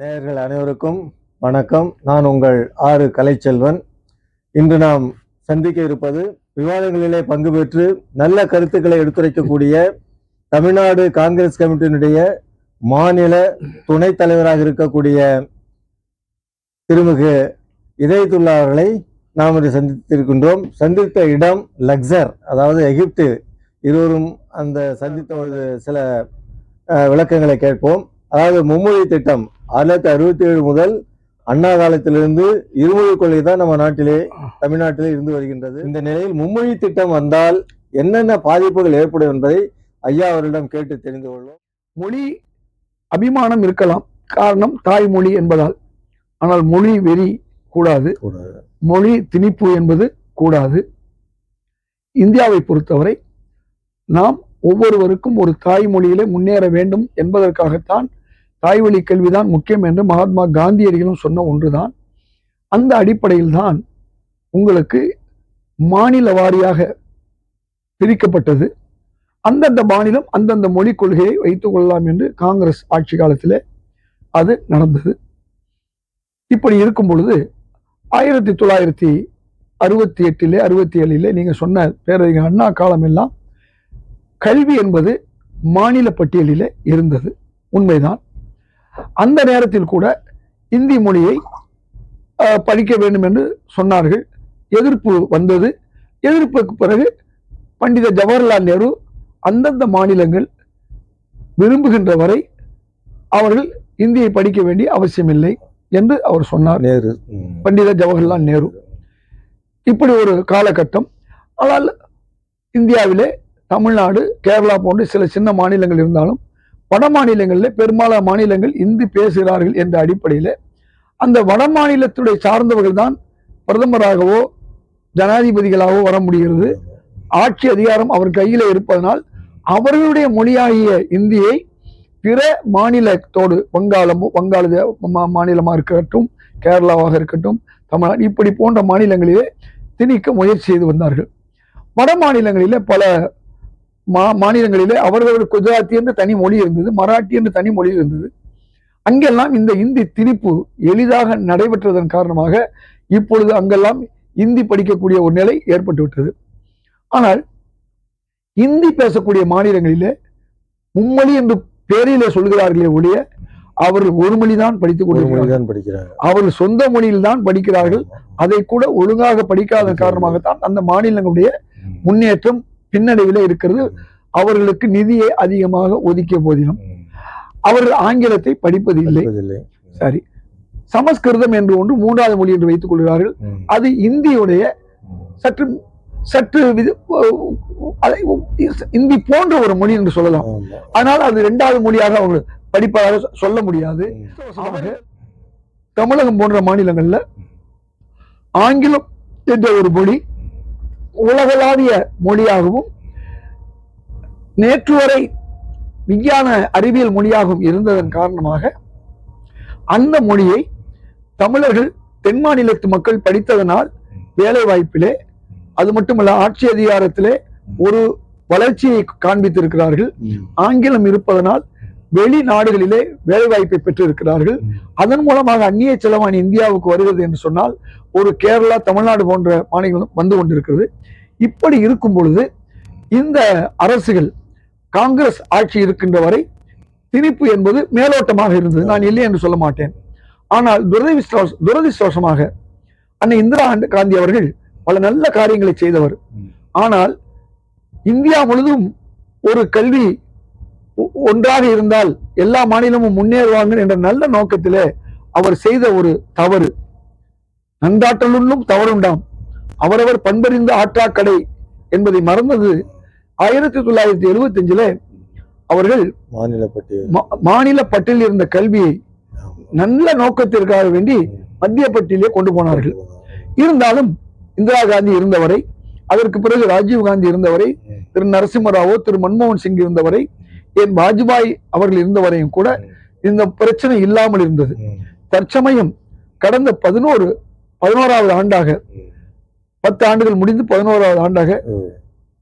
நேயர்கள் அனைவருக்கும் வணக்கம். நான் உங்கள் ஆறு கலைச்செல்வன். இன்று நாம் சந்திக்க இருப்பது விவாதங்களிலே பங்கு பெற்று நல்ல கருத்துக்களை எடுத்துரைக்கக்கூடிய தமிழ்நாடு காங்கிரஸ் கமிட்டியினுடைய மாநில துணைத் தலைவராக இருக்கக்கூடிய திருமிகு இதயத்துல்லா அவர்களை நாம் இன்று சந்தித்திருக்கின்றோம். சந்தித்த இடம் லக்ஸர் அதாவது எகிப்து. இருவரும் அந்த சந்தித்த ஒரு சில விளக்கங்களை கேட்போம். அதாவது மும்மொழி திட்டம் ஆயிரத்தி அறுபத்தி ஏழு முதல் அண்ணா காலத்திலிருந்து இருமொழி கொள்கை தான் நம்ம நாட்டிலே தமிழ்நாட்டிலே இருந்து வருகின்றது. இந்த நிலையில் மும்மொழி திட்டம் வந்தால் என்னென்ன பாதிப்புகள் ஏற்படும் என்பதை ஐயா அவரிடம் கேட்டு தெரிந்து கொள்வோம். மொழி அபிமானம் இருக்கலாம். காரணம் தாய்மொழி என்பதால். ஆனால் மொழி வெறி கூடாது. மொழி திணிப்பு என்பது கூடாது. இந்தியாவை பொறுத்தவரை நாம் ஒவ்வொருவருக்கும் ஒரு தாய்மொழியிலே முன்னேற வேண்டும் என்பதற்காகத்தான் தாய்வழி கல்விதான் முக்கியம் என்று மகாத்மா காந்தியடிகளும் சொன்ன ஒன்றுதான். அந்த அடிப்படையில் தான் உங்களுக்கு மாநில வாரியாக பிரிக்கப்பட்டது. அந்தந்த மாநிலம் அந்தந்த மொழிக் கொள்கையை வைத்துக் கொள்ளலாம் என்று காங்கிரஸ் ஆட்சி காலத்தில் அது நடந்தது. இப்படி இருக்கும் பொழுது ஆயிரத்தி தொள்ளாயிரத்தி அறுபத்தி எட்டிலே அறுபத்தி ஏழிலே நீங்கள் சொன்ன பேரறிஞர் அண்ணா காலம் எல்லாம் கல்வி என்பது மாநில பட்டியலிலே இருந்தது. உண்மைதான். அந்த நேரத்தில் கூட இந்தி மொழியை படிக்க வேண்டும் என்று சொன்னார்கள். எதிர்ப்பு வந்தது. எதிர்ப்புக்கு பிறகு பண்டித ஜவஹர்லால் நேரு அந்தந்த மாநிலங்கள் விரும்புகின்ற வரை அவர்கள் இந்தியை படிக்க வேண்டிய அவசியமில்லை என்று அவர் சொன்னார். நேரு. பண்டித ஜவஹர்லால் நேரு. இப்படி ஒரு காலகட்டம். ஆனால் இந்தியாவிலே தமிழ்நாடு கேரளா போன்ற சில சின்ன மாநிலங்கள் இருந்தாலும் வட மாநிலங்களில் பெரும்பாலான மாநிலங்கள் இந்தி பேசுகிறார்கள் என்ற அடிப்படையில் அந்த வட மாநிலத்துடைய சார்ந்தவர்கள் தான் பிரதமராகவோ ஜனாதிபதிகளாகவோ வர முடிகிறது. ஆட்சி அதிகாரம் அவர் கையில் இருப்பதனால் அவர்களுடைய மொழியாகிய இந்தியை பிற மாநிலத்தோடு வங்காளமோ வங்காள மா- மாநிலமாக இருக்கட்டும் கேரளாவாக இருக்கட்டும் தமிழ்நாடு இப்படி போன்ற மாநிலங்களிலே திணிக்க முயற்சி செய்து வந்தார்கள். வட மாநிலங்களிலே பல மா மாநிலங்களிலே அவர்கள் குஜராத்தி என்று தனி மொழி இருந்தது மராட்டி என்று தனி மொழி இருந்தது. அங்கெல்லாம் இந்த இந்தி திணிப்பு எளிதாக நடைபெற்றதன் காரணமாக இப்பொழுது அங்கெல்லாம் இந்தி படிக்கக்கூடிய ஒரு நிலை ஏற்பட்டு விட்டது ஆனால் இந்தி பேசக்கூடிய மாநிலங்களிலே மும்மொழி என்று பேரிலே சொல்கிறார்களே ஒழிய அவர்கள் ஒரு படித்துக் மொழி தான் படிக்கிறாங்க அவர்கள் சொந்த மொழியில் தான் படிக்கிறார்கள். அதை கூட ஒழுங்காக படிக்காத காரணமாகத்தான் அந்த மாநிலங்களுடைய. முன்னேற்றம் பின்னடைவிலே இருக்கிறது அவர்களுக்கு நிதியை அதிகமாக ஒதுக்கிய போதிலும். அவர்கள் ஆங்கிலத்தை படிப்பது இல்லை. சரி சமஸ்கிருதம் என்று ஒன்று மூன்றாவது மொழி என்று வைத்துக் கொள்கிறார்கள். அது இந்தியுடைய. சற்று சற்று இந்தி போன்ற ஒரு மொழி என்று சொல்லலாம். ஆனால் அது இரண்டாவது மொழியாக அவங்க படிப்பதாக சொல்ல முடியாது தமிழகம் போன்ற மாநிலங்கள்ல ஆங்கிலம் என்ற ஒரு மொழி உலகளாவிய மொழியாகவும் நேற்று வரை விஞ்ஞான அறிவியல் மொழியாகவும் இருந்ததன் காரணமாக அந்த மொழியை தமிழர்கள் தென் மாநிலத்து மக்கள் படித்ததனால் வேலை வாய்ப்பிலே அது மட்டுமல்ல ஆட்சி அதிகாரத்திலே ஒரு வளர்ச்சியை காண்பித்திருக்கிறார்கள். ஆங்கிலம் இருப்பதனால் வெளிநாடுகளிலே வேலைவாய்ப்பை பெற்றிருக்கிறார்கள். அதன் மூலமாக அந்நிய செலவாணி இந்தியாவுக்கு வருகிறது என்று சொன்னால் ஒரு கேரளா தமிழ்நாடு போன்ற மாநிலங்களும் வந்து கொண்டிருக்கிறது. இப்படி இருக்கும் பொழுது இந்த அரசுகள் காங்கிரஸ் ஆட்சி இருக்கின்ற வரை திணிப்பு என்பது மேலோட்டமாக இருந்தது. நான் இல்லை என்று சொல்ல மாட்டேன். ஆனால் துரதிருஷ்டவச துரதிருஷ்டவசமாக அன்னை இந்திரா காந்தி அவர்கள் பல நல்ல காரியங்களை செய்தவர். ஆனால் இந்தியா முழுதும் ஒரு கல்வி ஒன்றாக இருந்தால் எல்லா மாநிலமும் முன்னேறுவாங்க என்ற நல்ல நோக்கத்திலே அவர் செய்த ஒரு தவறு நன்றாற்றலுள்ளும் தவறுண்டாம் அவரவர் பண்பறிந்த ஆற்றாக்கடை என்பதை மறந்தது ஆயிரத்தி தொள்ளாயிரத்தி எழுபத்தி அஞ்சுல அவர்கள் மாநில பட்டியல் மா- மாநில பட்டியலில் இருந்த கல்வியை. நல்ல நோக்கத்திற்காக வேண்டி மத்திய பட்டியலே கொண்டு போனார்கள் இருந்தாலும் இந்திரா காந்தி இருந்தவரை அதற்கு பிறகு ராஜீவ் காந்தி இருந்தவரை. திரு நரசிம்மராவோ திரு மன்மோகன் சிங் இருந்தவரை என் வாஜ்பாய் அவர்கள் இருந்தவரையும் கூட இந்த பிரச்சனை இல்லாமல் இருந்தது. தற்சமயம் கடந்த பதினோரு பதினோராவது ஆண்டாக. பத்து ஆண்டுகள் முடிந்து பதினோராவது ஆண்டாக.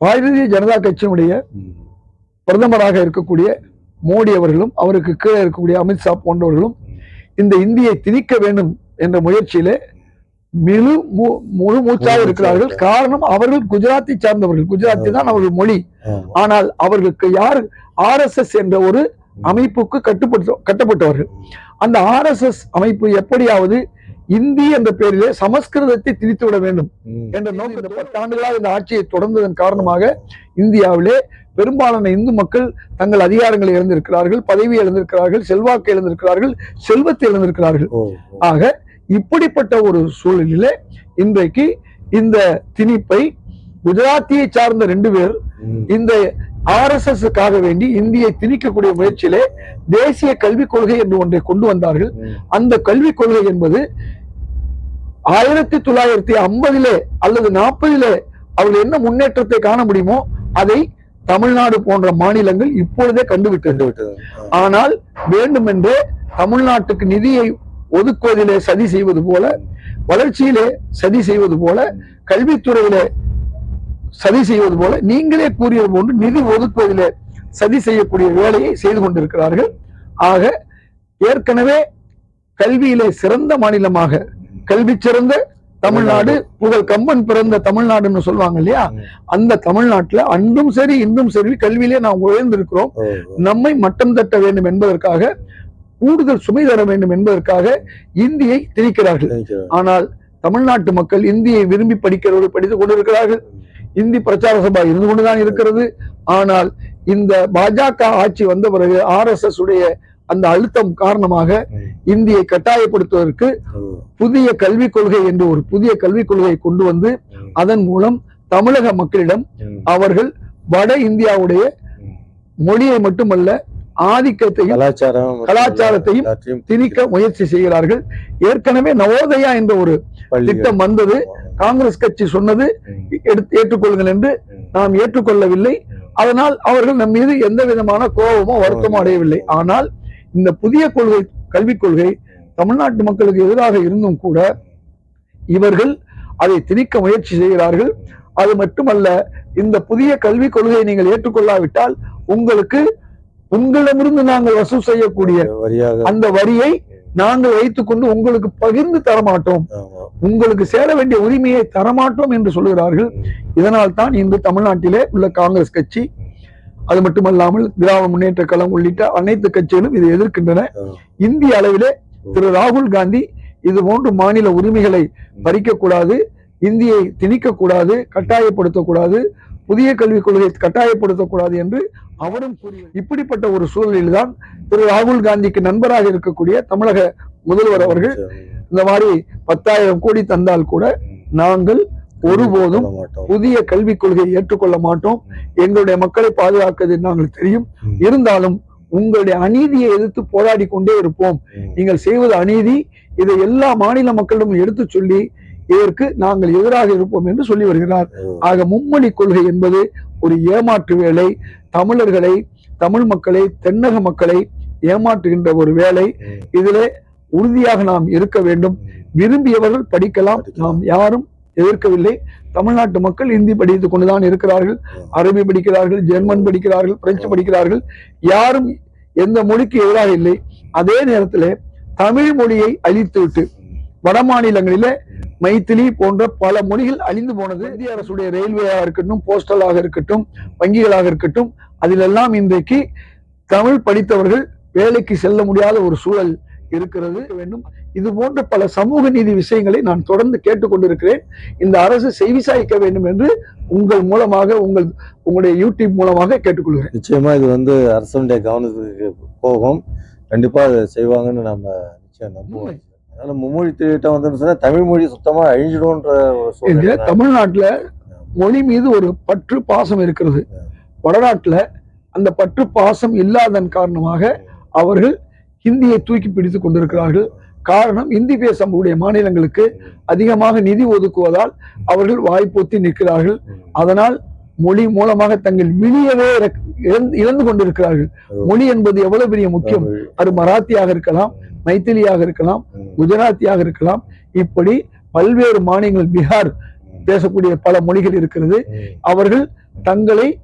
பாரதிய ஜனதா கட்சியினுடைய. பிரதமராக இருக்கக்கூடிய மோடி அவர்களும் அவருக்கு கீழே இருக்கக்கூடிய அமித்ஷா போன்றவர்களும் இந்த இந்தியை திணிக்க வேண்டும் என்ற முயற்சியிலே முழு மூ- முழு மூச்சாக இருக்கிறார்கள். காரணம் அவர்கள் குஜராத்தை சார்ந்தவர்கள். குஜராத்தி தான் அவர்கள் மொழி. ஆனால் அவர்களுக்கு யார் ஆர்எஸ்எஸ் என்ற ஒரு அமைப்புக்கு கட்டுப்பட்டு கட்டப்பட்டவர்கள். அந்த ஆர்எஸ்எஸ் அமைப்பு எப்படியாவது இந்தி என்ற பெயரிலே சமஸ்கிருதத்தை திணித்து விட வேண்டும். என்ற நோக்கம் இந்த பத்தாண்டுகளாக இந்த ஆட்சியை தொடர்ந்ததன் காரணமாக இந்தியாவிலே பெரும்பாலான இந்து மக்கள் தங்கள் அதிகாரங்களை இழந்திருக்கிறார்கள் பதவி இழந்திருக்கிறார்கள் செல்வாக்கு இழந்திருக்கிறார்கள் செல்வத்தை இழந்திருக்கிறார்கள். ஆக இப்படிப்பட்ட ஒரு சூழலிலே இன்றைக்கு இந்த திணிப்பை குஜராத்தியை சார்ந்த ரெண்டு பேர். இந்த ஆர்எஸ்எஸ்க்காக வேண்டி இந்தியை திணிக்கக்கூடிய முயற்சியிலே தேசிய கல்விக் கொள்கை என்று ஒன்றை கொண்டு வந்தார்கள். அந்த கல்விக் கொள்கை என்பது ஆயிரத்தி தொள்ளாயிரத்தி ஐம்பதிலே அல்லது நாற்பதிலே அவர்கள் என்ன முன்னேற்றத்தை காண முடியுமோ அதை தமிழ்நாடு போன்ற மாநிலங்கள் இப்பொழுதே கண்டுவிட்டது கண்டு விட்டது. ஆனால் வேண்டுமென்றே தமிழ்நாட்டுக்கு நிதியை ஒதுக்குவதிலே சதி செய்வது போல வளர்ச்சியிலே சதி செய்வது போல கல்வித்துறையிலே சதி செய்வது போல நீங்களே கூறியது போன்று நிதி ஒதுக்குவதிலே சதி செய்யக்கூடிய வேலையை செய்து கொண்டிருக்கிறார்கள் ஆக ஏற்கனவே கல்வியிலே சிறந்த மாநிலமாக கல்வி சிறந்த தமிழ்நாடு புகழ் கம்பன் பிறந்த தமிழ்நாடுன்னு சொல்லுவாங்க இல்லையா. அந்த தமிழ்நாட்டுல அன்றும் சரி இன்றும் சரி கல்வியிலே நாம் உயர்ந்திருக்கிறோம். நம்மை மட்டம் தட்ட வேண்டும் என்பதற்காக கூடுதல் சுமை தர வேண்டும் என்பதற்காக இந்தியை திணிக்கிறார்கள். ஆனால் தமிழ்நாட்டு மக்கள் இந்தியை விரும்பி படிக்கிறவர்கள் படித்துக் கொண்டிருக்கிறார்கள் இந்தி பிரச்சார சபா இருந்து கொண்டுதான் இருக்கிறது ஆனால் இந்த பாஜக ஆட்சி வந்த பிறகு ஆர்எஸ்எஸ் உடைய அந்த அழுத்தம் காரணமாக. இந்தியை கட்டாயப்படுத்துவதற்கு புதிய கல்விக் கொள்கை என்று ஒரு புதிய கல்விக் கொள்கையை கொண்டு வந்து. அதன் மூலம் தமிழக மக்களிடம். அவர்கள் வட இந்தியாவுடைய. மொழியை மட்டுமல்ல ஆதிக்கத்தையும் கலாச்சாரத்தையும் திணிக்க முயற்சி செய்கிறார்கள். ஏற்கனவே நவோதயா என்ற ஒரு. திட்டம் வந்தது. காங்கிரஸ் கட்சி சொன்னது. எடுத்து ஏற்றுக்கொள்ளுங்கள் என்று. நாம் ஏற்றுக்கொள்ளவில்லை. அதனால் அவர்கள் நம் மீது எந்த விதமான கோபமோ வருத்தமோ அடையவில்லை. ஆனால் இந்த புதிய கொள்கை கல்விக் கொள்கை தமிழ்நாட்டு மக்களுக்கு எதிராக இருந்தும் கூட இவர்கள் அதை திணிக்க முயற்சி செய்கிறார்கள். அது மட்டுமல்ல இந்த புதிய கல்விக் கொள்கையை நீங்கள் ஏற்றுக்கொள்ளாவிட்டால் உங்களுக்கு உங்களிடமிருந்து நாங்கள் வசூல் செய்யக்கூடிய அந்த வரியை நாங்கள் வைத்துக்கொண்டு உங்களுக்கு பகிர்ந்து தரமாட்டோம். உங்களுக்கு சேர வேண்டிய உரிமையை தரமாட்டோம் என்று சொல்லுகிறார்கள். இதனால் தான் இன்று தமிழ்நாட்டிலே உள்ள காங்கிரஸ் கட்சி அது மட்டுமல்லாமல் திராவிட முன்னேற்ற கழகம் உள்ளிட்ட அனைத்து கட்சிகளும் இதை எதிர்க்கின்றன. இந்திய அளவிலே திரு ராகுல் காந்தி இது போன்று மாநில உரிமைகளை பறிக்கக்கூடாது இந்தியை திணிக்கக்கூடாது கட்டாயப்படுத்தக்கூடாது புதிய கல்விக் கொள்கையை கட்டாயப்படுத்தக்கூடாது என்று அவரும் இப்படிப்பட்ட ஒரு சூழலில்தான் திரு ராகுல் காந்திக்கு நண்பராக இருக்கக்கூடிய தமிழக முதல்வர் அவர்கள் இந்த மாதிரி பத்தாயிரம் கோடி தந்தால் கூட நாங்கள் ஒருபோதும். புதிய கல்விக் கொள்கையை ஏற்றுக்கொள்ள மாட்டோம் எங்களுடைய மக்களை பாதுகாக்கிறது நாங்கள் தெரியும். இருந்தாலும் உங்களுடைய அநீதியை எதிர்த்து போராடி கொண்டே இருப்போம். நீங்கள் செய்வது அநீதி இதை எல்லா மாநில மக்களிடம் எடுத்து சொல்லி இதற்கு நாங்கள் எதிராக இருப்போம் என்று சொல்லி வருகிறார். ஆக மும்மொழி கொள்கை என்பது ஒரு ஏமாற்று வேலை தமிழர்களை தமிழ் மக்களை தென்னக மக்களை ஏமாற்றுகின்ற ஒரு வேலை. இதிலே உறுதியாக நாம் இருக்க வேண்டும். விரும்பியவர்கள் படிக்கலாம். படிக்கலாம். நாம் யாரும் எதிர்க்கவில்லை. தமிழ்நாட்டு மக்கள் இந்தி படித்துக் கொண்டுதான் இருக்கிறார்கள். அரபி படிக்கிறார்கள் ஜெர்மன் படிக்கிறார்கள் பிரெஞ்சு படிக்கிறார்கள். யாரும் எந்த மொழிக்கு எதிராக இல்லை. அதே நேரத்தில் தமிழ் மொழியை அழித்துவிட்டு வட மாநிலங்களிலே மைத்திலி போன்ற பல மொழிகள் அழிந்து போனது இந்திய அரசுடைய ரயில்வேயாக இருக்கட்டும் போஸ்டலாக இருக்கட்டும் வங்கிகளாக இருக்கட்டும் அதிலெல்லாம் இன்றைக்கு தமிழ் படித்தவர்கள் வேலைக்கு செல்ல முடியாத ஒரு சூழல் இருக்கிறது. வேண்டும். இது போன்ற பல சமூக நீதி விஷயங்களை நான் தொடர்ந்து கேட்டுக்கொண்டிருக்கிறேன். இந்த அரசு செய்விசாய்க்க வேண்டும் என்று உங்கள் மூலமாக உங்கள் உங்களுடைய யூடியூப் மூலமாக கேட்டுக்கொள்கிறேன். நிச்சயமா இது வந்து அரசனுடைய கவனத்துக்கு போகும். கண்டிப்பா அதை செய்வாங்கன்னு நம்ம நிச்சயம் நம்புவோம். அதனால மும்மொழி திட்டம் வந்து சொன்னா தமிழ் மொழி சுத்தமா அழிஞ்சிடும்ன்ற ஒரு தமிழ்நாட்டுல மொழி மீது ஒரு பற்று பாசம் இருக்கிறது வடநாட்டுல அந்த பற்று பாசம் இல்லாதன் காரணமாக அவர்கள் ஹிந்தியை தூக்கி பிடித்துக் கொண்டிருக்கிறார்கள். காரணம் இந்தி பேசக்கூடிய மாநிலங்களுக்கு அதிகமாக நிதி ஒதுக்குவதால் அவர்கள் வாய்ப்பொத்தி நிற்கிறார்கள். அதனால் மொழி மூலமாக தங்கள் இறக்- இழந்து கொண்டிருக்கிறார்கள் மொழி என்பது எவ்வளவு பெரிய முக்கியம். அது மராத்தியாக இருக்கலாம் மைத்திலியாக இருக்கலாம். குஜராத்தியாக இருக்கலாம் இப்படி பல்வேறு மாநிலங்கள் பீகார் பேசக்கூடிய பல மொழிகள் இருக்கிறது. அவர்கள் தங்களை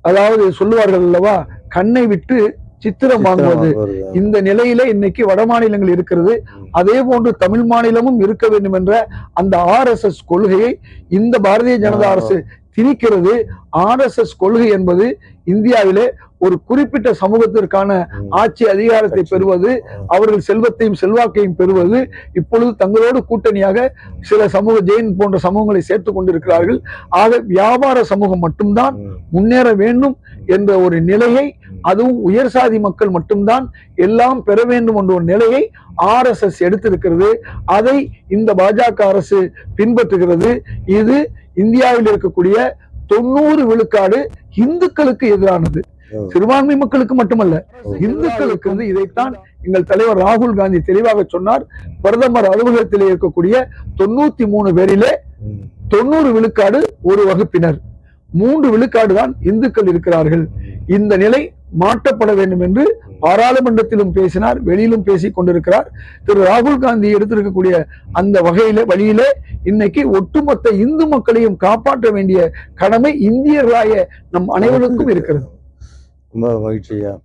அதாவது சொல்லுவார்கள் அல்லவா கண்ணை விட்டு சித்திரம் வாங்குவது. இந்த நிலையில இன்னைக்கு வட மாநிலங்கள் இருக்கிறது. அதே போன்று தமிழ் மாநிலமும் இருக்க வேண்டும் என்ற அந்த ஆர்எஸ்எஸ் கொள்கையை இந்த பாரதிய ஜனதா அரசு திணிக்கிறது ஆர்எஸ்எஸ் கொள்கை என்பது இந்தியாவிலே ஒரு குறிப்பிட்ட சமூகத்திற்கான. ஆட்சி அதிகாரத்தை. பெறுவது அவர்கள் செல்வத்தையும் செல்வாக்கையும் பெறுவது இப்பொழுது தங்களோடு கூட்டணியாக சில சமூக ஜெயின் போன்ற சமூகங்களை சேர்த்துக் கொண்டிருக்கிறார்கள் ஆக வியாபார சமூகம் மட்டும்தான். முன்னேற வேண்டும் என்ற ஒரு நிலையை அதுவும் உயர் சாதி மக்கள் மட்டும்தான் எல்லாம் பெற வேண்டும் என்ற ஒரு நிலையை ஆர்எஸ்எஸ் எடுத்திருக்கிறது அதை இந்த பாஜக அரசு பின்பற்றுகிறது இது இந்தியாவில் இருக்கக்கூடிய தொண்ணூறு விழுக்காடு இந்துக்களுக்கு எதிரானது. சிறுபான்மை மக்களுக்கு மட்டுமல்ல இந்துக்களுக்கு வந்து இதைத்தான் எங்கள் தலைவர் ராகுல் காந்தி தெளிவாக சொன்னார். பிரதமர் அலுவலகத்தில் இருக்கக்கூடிய தொண்ணூத்தி மூணு பேரிலே. தொண்ணூறு விழுக்காடு ஒரு வகுப்பினர். மூன்று விழுக்காடு தான் இந்துக்கள் இருக்கிறார்கள். இந்த நிலை மாற்றப்பட வேண்டும் என்று பாராளுமன்றத்திலும் பேசினார் வெளியிலும் பேசிக் கொண்டிருக்கிறார். திரு ராகுல் காந்தி எடுத்திருக்கக்கூடிய அந்த வகையில வழியிலே இன்னைக்கு ஒட்டுமொத்த இந்து மக்களையும் காப்பாற்ற வேண்டிய கடமை இந்தியர்களாய நம் அனைவருக்கும் இருக்கிறது. ரொம்ப மகிழ்ச்சியா?